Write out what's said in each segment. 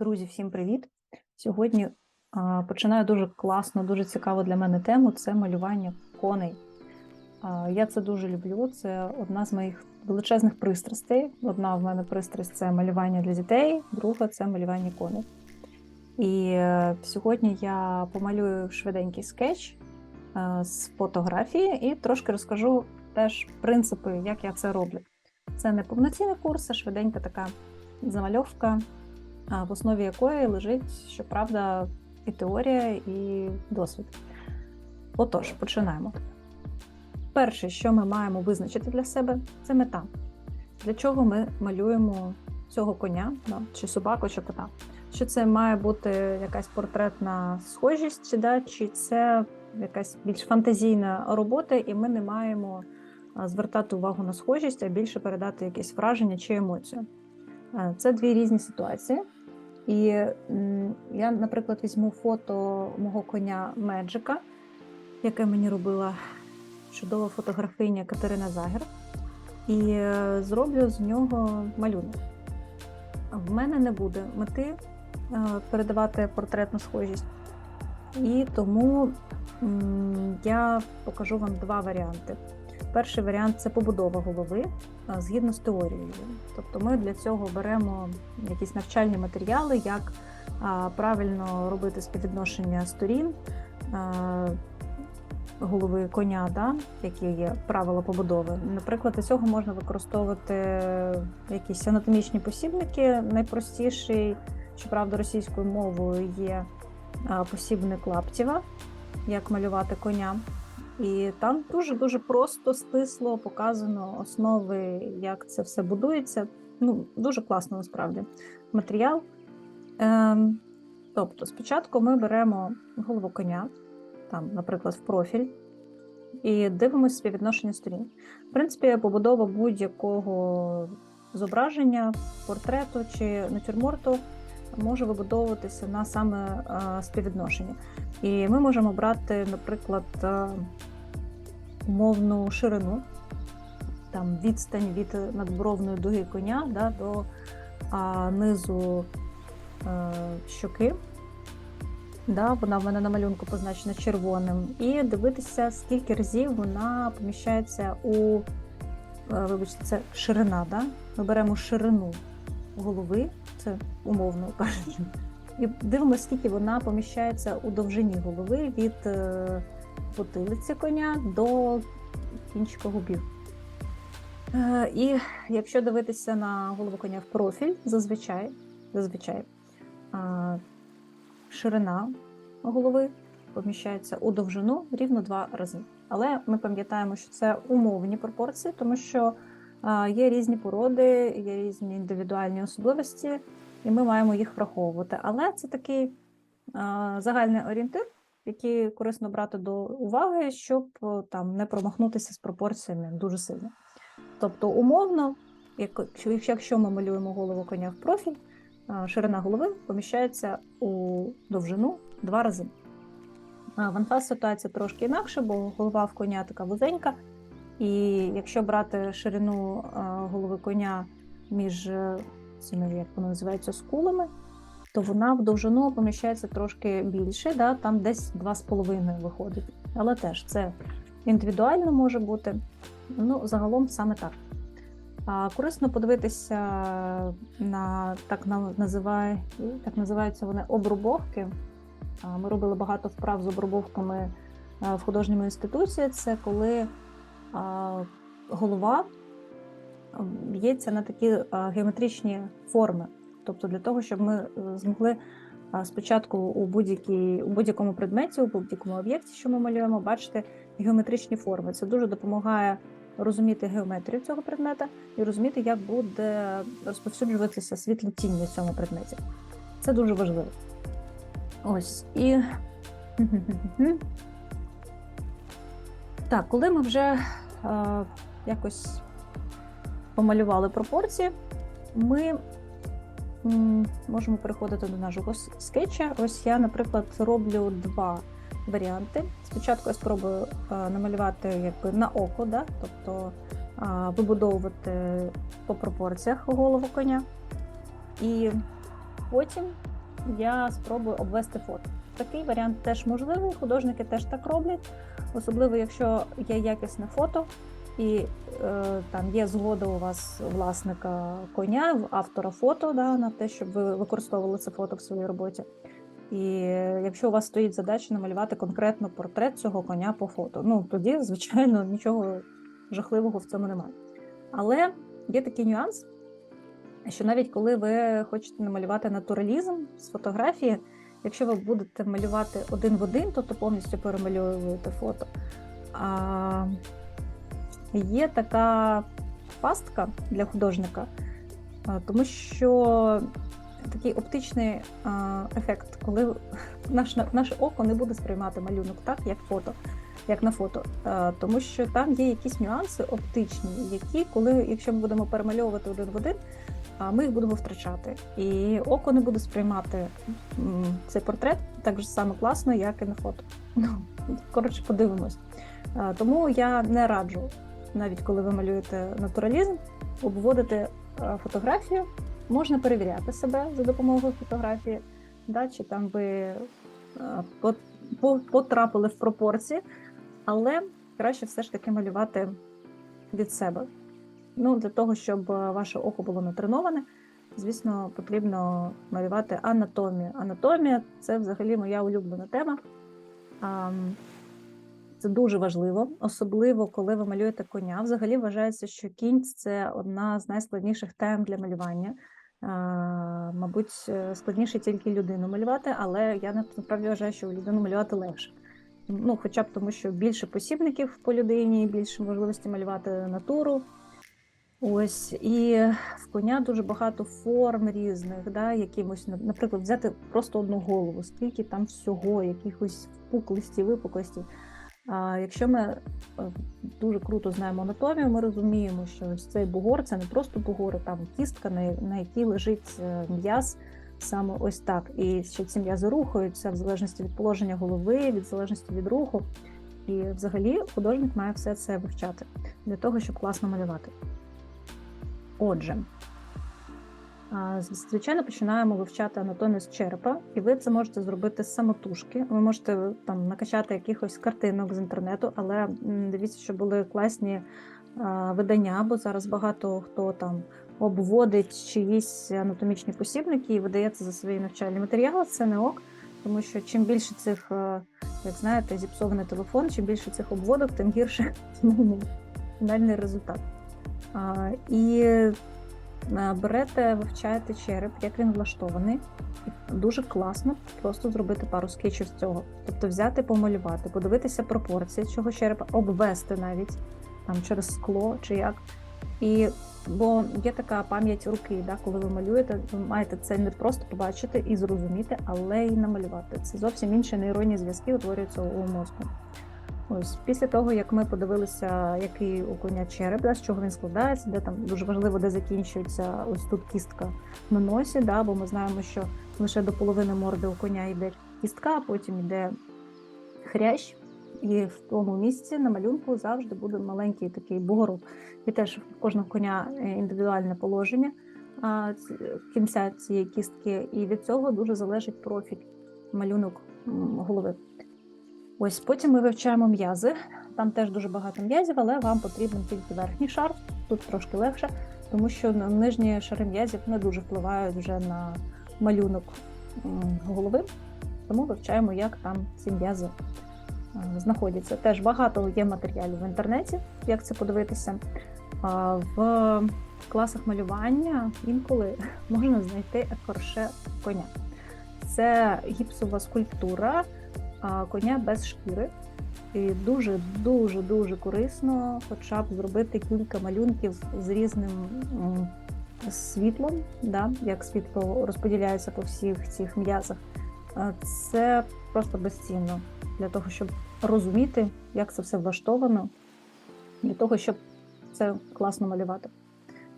Друзі, всім привіт! Сьогодні а, починаю дуже класно, дуже цікаву для мене тему це малювання коней. А, я це дуже люблю. Це одна з моїх величезних пристрастей. Одна в мене пристрасть це малювання для дітей, друга це малювання коней. І е, сьогодні я помалюю швиденький скетч е, з фотографії і трошки розкажу теж принципи, як я це роблю. Це не повноцінний курс, а швиденька така замальовка, а, в основі якої лежить, щоправда, і теорія, і досвід. Отож, починаємо. Перше, що ми маємо визначити для себе, це мета. Для чого ми малюємо цього коня, да, чи собаку, чи кота. Чи це має бути якась портретна схожість, да, чи це якась більш фантазійна робота, і ми не маємо звертати увагу на схожість, а більше передати якесь враження чи емоцію. Е, Це дві різні ситуації. І я, наприклад, візьму фото мого коня Меджика, яке мені робила чудова фотографиня Катерина Загер, і е, зроблю з нього малюнок. В мене не буде мети е, передавати портретну схожість, і тому я покажу вам два варіанти. Перший варіант це побудова голови згідно з теорією. Тобто ми для цього беремо якісь навчальні матеріали, як правильно робити співвідношення сторін голови коня, да, які є правила побудови. Наприклад, для цього можна використовувати якісь анатомічні посібники. Найпростіший, щоправда, російською мовою є посібник Лаптєва, як малювати коня. І там дуже-дуже просто, стисло показано основи, як це все будується. Ну, дуже класно насправді матеріал. Ем, тобто, спочатку ми беремо голову коня, там, наприклад, в профіль, і дивимося співвідношення сторін. В принципі, побудова будь-якого зображення, портрету чи натюрморту може вибудовуватися на саме е, співвідношення. І ми можемо брати, наприклад, умовну ширину, там відстань від надбровної дуги коня да, до а, низу е, щоки. Да, вона в мене на малюнку позначена червоним. І дивитися, скільки разів вона поміщається у, е, вибачте, це ширина. Да? Ми беремо ширину голови, це умовно кажучи, і дивимося, скільки вона поміщається у довжині голови від е, потилиці коня до кінчика губів. Е, І якщо дивитися на голову коня в профіль, зазвичай, зазвичай е, ширина голови поміщається у довжину рівно два рази. Але ми пам'ятаємо, що це умовні пропорції, тому що е, є різні породи, є різні індивідуальні особливості, і ми маємо їх враховувати. Але це такий загальний орієнтир, який корисно брати до уваги, щоб там не промахнутися з пропорціями дуже сильно. Тобто, умовно, якщо- ми малюємо голову коня в профіль, ширина голови поміщається у довжину два рази. В анфас ситуація трошки інакша, бо голова в коня така вузенька. І якщо брати ширину голови коня між е, цими, як воно називається, скулами, то вона в довжину поміщається трошки більше, да, там десь 2,5 виходить. Але теж це індивідуально може бути. Ну, загалом саме так. А, корисно подивитися на так називає, так називаються вони обрубовки. Ми робили багато вправ з обрубовками в художньому інституті. Це коли голова б'ється на такі геометричні форми. Тобто для того, щоб ми е, змогли спочатку у, будь-якій, у будь-якому предметі, у будь-якому об'єкті, що ми малюємо, бачити геометричні форми. Це дуже допомагає розуміти геометрію цього предмета і розуміти, як буде розповсюджуватися світло тінь на цьому предметі. Це дуже важливо. Ось і. Так, коли ми вже е, якось помалювали пропорції, ми можемо переходити до нашого скетча. Ось я, наприклад, роблю два варіанти. Спочатку я спробую е, намалювати якби на око, да? тобто вибудовувати по пропорціях голову коня. І потім я спробую обвести фото. Такий варіант теж можливий. Художники теж так роблять, особливо якщо є якісне фото, і е, там є згода у вас власника коня, автора фото да, на те, щоб ви використовували це фото в своїй роботі. І якщо у вас стоїть задача намалювати конкретно портрет цього коня по фото, ну тоді, звичайно, нічого жахливого в цьому немає. Але є такий нюанс, що навіть коли ви хочете намалювати натуралізм з фотографії, якщо ви будете малювати один в один, тобто повністю перемальовуєте фото, а є така пастка для художника, тому що такий оптичний ефект, коли наш, наше око не буде сприймати малюнок так, як фото. Як на фото, тому що там є якісь нюанси оптичні, які, коли, якщо ми будемо перемальовувати один в один, ми їх будемо втрачати. І око не буде сприймати цей портрет так же само класно, як і на фото. Ну, коротше, подивимось. Тому я не раджу, навіть коли ви малюєте натуралізм, обводити фотографію. Можна перевіряти себе за допомогою фотографії, да, чи там ви по- потрапили в пропорції, але краще все ж таки малювати від себе. Ну, для того, щоб е, ваше око було натреноване, звісно, потрібно малювати анатомію. Анатомія це взагалі моя улюблена тема. Це дуже важливо, особливо коли ви малюєте коня. Взагалі вважається, що кінь це одна з найскладніших тем для малювання. Мабуть, е, складніше тільки людину малювати, але я насправді вважаю, що людину малювати легше. Ну, хоча б тому, що більше посібників по людині, більше можливості малювати натуру. Ось і в коня дуже багато форм різних, да, якимось, на- наприклад, взяти просто одну голову, скільки там всього, якихось впуклості, випуклості. Якщо ми е, дуже круто знаємо анатомію, ми розуміємо, що ось цей бугор це не просто бугор, а там кістка, на, якій лежить е, м'яз саме ось так. І що ці м'язи рухаються в залежності від положення голови, від залежності від руху. І взагалі художник має все це вивчати для того, щоб класно малювати. Отже, звичайно, починаємо вивчати анатомію з черепа, і ви це можете зробити самотужки. Ви можете там накачати якихось картинок з інтернету, але дивіться, що були класні видання, бо зараз багато хто там обводить чиїсь анатомічні посібники і видає це за свої навчальні матеріали. Це не ок, тому що чим більше цих, е, як знаєте, зіпсований телефон, чим більше цих обводок, тим гірше фінальний результат. І берете, вивчаєте череп, як він влаштований. І дуже класно просто зробити пару скетчів з цього. Тобто взяти, помалювати, подивитися пропорції цього черепа, обвести навіть там через скло чи як. І бо є така пам'ять руки, да, коли ви малюєте, ви маєте це не просто побачити і зрозуміти, але й намалювати. Це зовсім інші нейронні зв'язки утворюються у мозку. Ось після того, як ми подивилися, який у коня череп, да, з чого він складається, де там дуже важливо, де закінчується ось тут кістка на носі, да, бо ми знаємо, що лише до половини морди у коня йде кістка, а потім йде хрящ, і в тому місці на малюнку завжди буде маленький такий бугорок. І теж в кожного коня е, індивідуальне положення кінця цієї кістки, і від цього дуже залежить профіль малюнок голови. Ось потім ми вивчаємо м'язи. Там теж дуже багато м'язів, але вам потрібен тільки верхній шар. Тут трошки легше, тому що нижні шари м'язів не дуже впливають вже на малюнок голови. Тому вивчаємо, як там ці м'язи е, знаходяться. Теж багато є матеріалів в інтернеті, як це подивитися. В класах малювання інколи можна знайти екорше коня. Це гіпсова скульптура коня без шкіри. І дуже дуже дуже корисно, хоча б зробити кілька малюнків з різним світлом, да, як світло розподіляється по всіх цих м'язах. Це просто безцінно для того, щоб розуміти, як це все влаштовано, для того, щоб це класно малювати.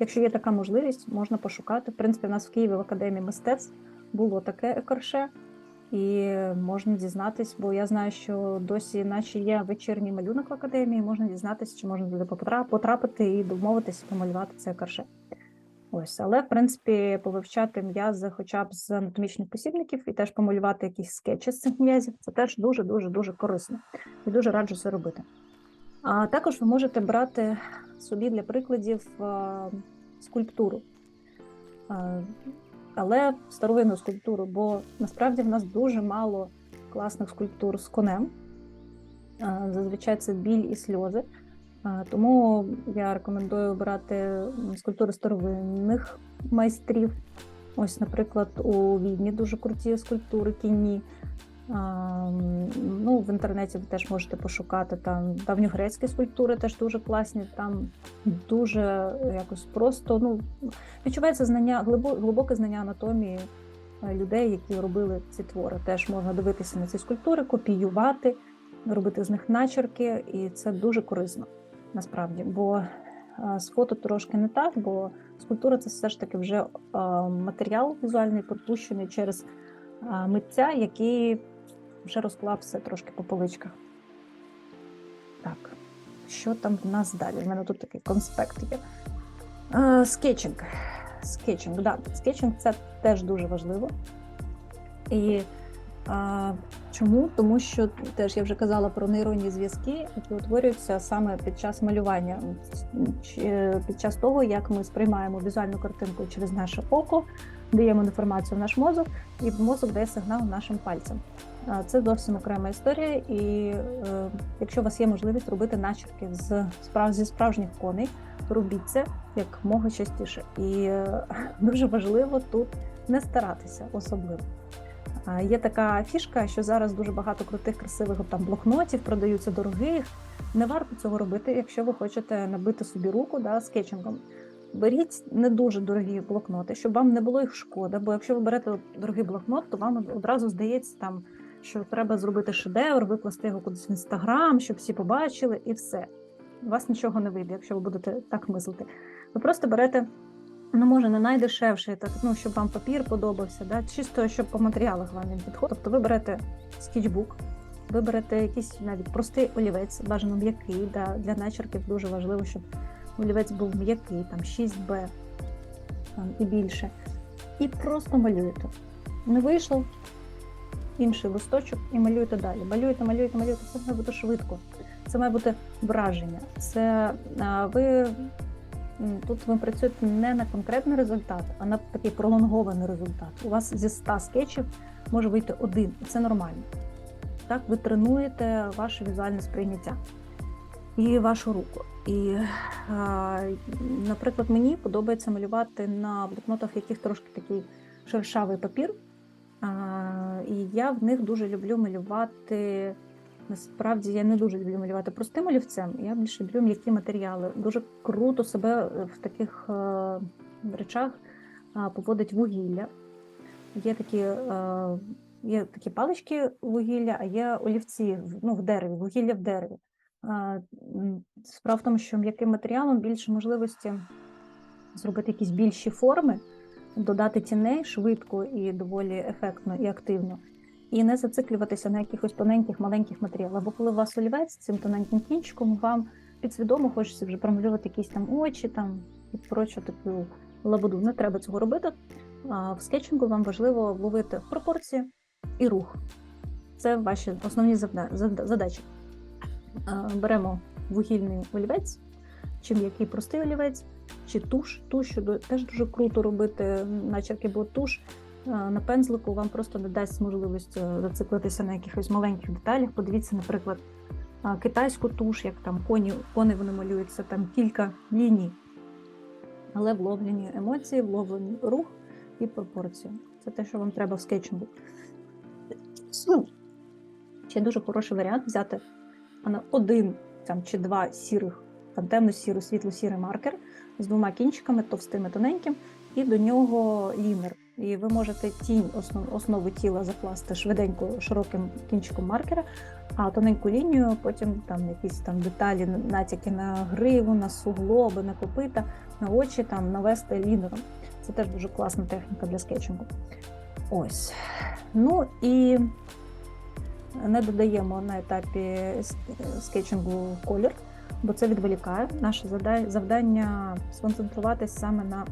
Якщо є така можливість, можна пошукати. В принципі, в нас в Києві в академії мистецтв було таке екарше, і можна дізнатись, бо я знаю, що досі, наче є вечірній малюнок в академії, можна дізнатися, чи можна буде потрапити і домовитися помалювати це екарше. Ось, але в принципі повивчати м'язи хоча б з анатомічних посібників і теж помалювати якісь скетчі з цих м'язів. Це теж дуже дуже дуже корисно і дуже раджу це робити. А також ви можете брати собі для прикладів скульптуру, але старовинну скульптуру, бо насправді в нас дуже мало класних скульптур з конем. Зазвичай це біль і сльози. Тому я рекомендую брати скульптури старовинних майстрів. Ось, наприклад, у Відні дуже круті скульптури кінні. Ну, в інтернеті ви теж можете пошукати там давньогрецькі скульптури, теж дуже класні. Там дуже якось просто ну, відчувається знання, глибо- глибоке знання анатомії е, людей, які робили ці твори. Теж можна дивитися на ці скульптури, копіювати, робити з них начерки, і це дуже корисно насправді. Бо е, з фото трошки не так, бо скульптура це все ж таки вже е, матеріал візуальний, пропущений через митця, який вже розклав все трошки по поличках. Так, що там в нас далі? У мене тут такий конспект є. Е, Скетчинг. Скетчинг, да. Скетчинг це теж дуже важливо. І а, чому? Тому що теж я вже казала про нейронні зв'язки, які утворюються саме під час малювання, під час того, як ми сприймаємо візуальну картинку через наше око, даємо інформацію в наш мозок, і мозок дає сигнал нашим пальцям. Це зовсім окрема історія, і е, якщо у вас є можливість робити начерки з справ зі справжніх коней, робіть це як частіше. І е, дуже важливо тут не старатися особливо. А, Є така фішка, що зараз дуже багато крутих, красивих там блокнотів продаються дорогих. Не варто цього робити, якщо ви хочете набити собі руку да, скетчингом. Беріть не дуже дорогі блокноти, щоб вам не було їх шкода. Бо якщо ви берете дорогий блокнот, то вам одразу здається там, що треба зробити шедевр, викласти його кудись в інстаграм, щоб всі побачили, і все. У вас нічого не вийде, якщо ви будете так мислити. Ви просто берете ну, може, не найдешевший, так, ну, щоб вам папір подобався, да? чисто, щоб по матеріалах вам він підходив. Тобто ви берете скетчбук, ви берете якийсь навіть простий олівець, бажано м'який. Да? Для начерків дуже важливо, щоб олівець був м'який, там 6Б там, і більше. І просто малюєте. Не вийшло інший листочок і малюєте далі. Малюєте, малюєте, малюєте. Це має бути швидко. Це має бути враження. Це ви Тут ви працюєте не на конкретний результат, а на такий пролонгований результат. У вас зі 100 скетчів може вийти один, і це нормально. Так, ви тренуєте ваше візуальне сприйняття і вашу руку. І, наприклад, мені подобається малювати на блокнотах, яких трошки такий шершавий папір. І я в них дуже люблю малювати. Насправді я не дуже люблю малювати простим олівцем. Я більше люблю м'які матеріали. Дуже круто себе в таких е, речах поводить вугілля. Є такі, е, є такі палички вугілля, а є олівці ну, в дереві, вугілля в дереві. Справа в тому, що м'яким матеріалом більше можливості зробити якісь більші форми, додати тіней швидко і доволі ефектно і активно і не зациклюватися на якихось тоненьких маленьких матеріалах. Бо коли у вас олівець цим тоненьким кінчиком, вам підсвідомо хочеться вже промалювати якісь там очі там і прочу таку лабуду. Не треба цього робити. А в скетчингу вам важливо вловити пропорції і рух. Це ваші основні завда- завда- задачі. Беремо вугільний олівець, чи м'який простий олівець, чи туш. Туш теж дуже круто робити начерки, бо туш е, на пензлику вам просто не дасть можливості зациклитися на якихось маленьких деталях. Подивіться, наприклад, китайську туш, як там коні, кони вони малюються, там кілька ліній, але вловлені емоції, вловлений рух і пропорції. Це те, що вам треба в скетчингу. Ну, Ще дуже хороший варіант взяти на один там, чи два сірих, там темно-сірий, світло-сірий маркер з двома кінчиками, товстим і тоненьким, і до нього лінер. І ви можете тінь основ, основу тіла закласти швиденько широким кінчиком маркера, а тоненьку лінію потім там якісь там деталі, натяки на гриву, на суглоби, на копита, на очі там навести лінером. Це теж дуже класна техніка для скетчингу. Ось. Ну і не додаємо на етапі скетчингу колір, бо це відволікає. Наше завдання сконцентруватись саме на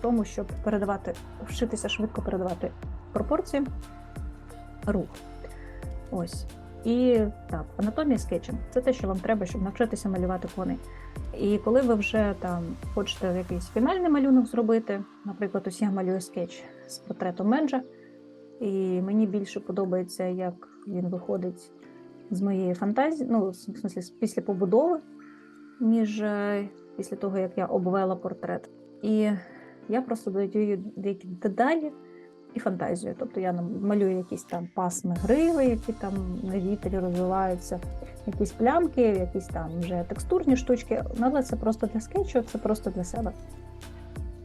тому, щоб передавати, вчитися швидко передавати пропорції, рух. Ось. І так, анатомія скетчинг це те, що вам треба, щоб навчитися малювати коней. І коли ви вже там хочете якийсь фінальний малюнок зробити, наприклад, ось я малюю скетч з портретом Меджа, і мені більше подобається, як він виходить з моєї фантазії, ну, в смислі, після побудови, ніж е, після того, як я обвела портрет. І я просто додаю деякі деталі і фантазію. Тобто я малюю якісь там пасми гриви, які там на вітрі розвиваються, якісь плямки, якісь там вже текстурні штучки. Ну, Але це просто для скетчу, це просто для себе.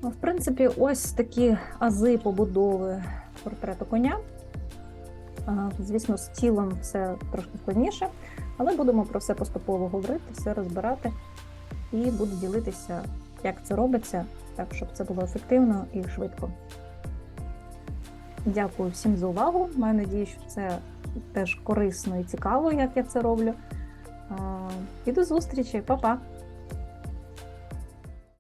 Ну, в принципі, ось такі ази побудови портрету коня. Звісно, з тілом все трошки складніше, але будемо про все поступово говорити, все розбирати і буду ділитися, як це робиться, так щоб це було ефективно і швидко. Дякую всім за увагу. Маю надію, що це теж корисно і цікаво, як я це роблю. І до зустрічі, Па-па!